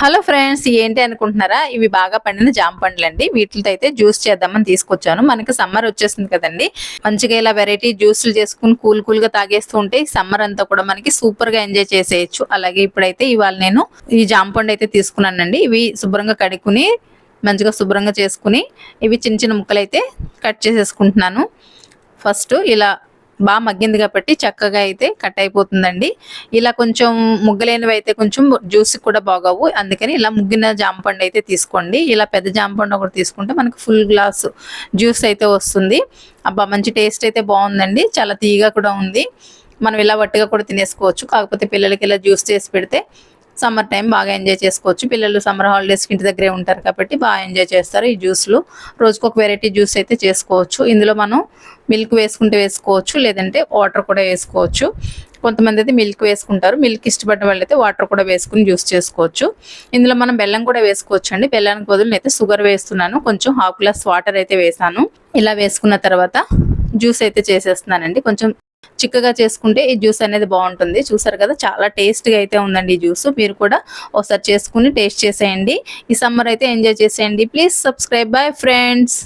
Hello friends ఏంటి అనుకుంటున్నారా? ఇవి బాగా పండిన జామ పండ్లు అండి వీటితో అయితే జ్యూస్ చేద్దామని తీసుకొచ్చాను. మనకి సమ్మర్ వచ్చేసింది కదండి. మంచిగా ఇలా వెరైటీ జ్యూసులు చేసుకుని కూల్ కూల్గా తాగేస్తూ ఉంటే సమ్మర్ అంతా కూడా మనకి సూపర్గా ఎంజాయ్ చేసేయచ్చు. అలాగే ఇప్పుడైతే ఇవాళ నేను ఈ జామ పండు అయితే తీసుకున్నానండి. ఇవి శుభ్రంగా కడుక్కుని మంచిగా శుభ్రంగా చేసుకుని ఇవి చిన్న చిన్న ముక్కలు అయితే కట్ చేసేసుకుంటున్నాను. ఫస్ట్ ఇలా బాగా మగ్గింది కాబట్టి చక్కగా అయితే కట్ అయిపోతుందండి. ఇలా కొంచెం ముగ్గలేనివి అయితే కొంచెం జ్యూస్ కూడా బాగోవు అందుకని ఇలా ముగ్గిన జామపండు అయితే తీసుకోండి. ఇలా పెద్ద జామపండు ఒకటి తీసుకుంటే మనకు ఫుల్ గ్లాస్ జ్యూస్ అయితే వస్తుంది. అబ్బా మంచి టేస్ట్ అయితే బాగుందండి. చాలా తీయగా కూడా ఉంది. మనం ఇలా వట్టిగా కూడా తినేసుకోవచ్చు. కాకపోతే పిల్లలకి ఇలా జ్యూస్ చేసి పెడితే సమ్మర్ టైం బాగా ఎంజాయ్ చేసుకోవచ్చు. పిల్లలు సమ్మర్ హాలిడేస్కి ఇంటి దగ్గరే ఉంటారు కాబట్టి బాగా ఎంజాయ్ చేస్తారు ఈ జ్యూస్లు. రోజుకు ఒక వెరైటీ జ్యూస్ అయితే చేసుకోవచ్చు. ఇందులో మనం మిల్క్ వేసుకుంటే వేసుకోవచ్చు లేదంటే వాటర్ కూడా వేసుకోవచ్చు. కొంతమంది అయితే మిల్క్ వేసుకుంటారు. మిల్క్ ఇష్టపడిన వాళ్ళు అయితే వాటర్ కూడా వేసుకుని జ్యూస్ చేసుకోవచ్చు. ఇందులో మనం బెల్లం కూడా వేసుకోవచ్చు అండి బెల్లానికి బదులు నేనైతే షుగర్ వేస్తున్నాను. కొంచెం హాఫ్ గ్లాస్ వాటర్ అయితే వేసాను. ఇలా వేసుకున్న తర్వాత జ్యూస్ అయితే చేసేస్తున్నానండి. కొంచెం చిక్కగా చేసుకుంటే ఈ జ్యూస్ అనేది బాగుంటుంది. చూసారు కదా చాలా టేస్ట్గా అయితే ఉందండి ఈ జ్యూస్. మీరు కూడా ఒకసారి చేసుకుని టేస్ట్ చేసేయండి. ఈ సమ్మర్ అయితే ఎంజాయ్ చేసేయండి. Please subscribe. Bye friends.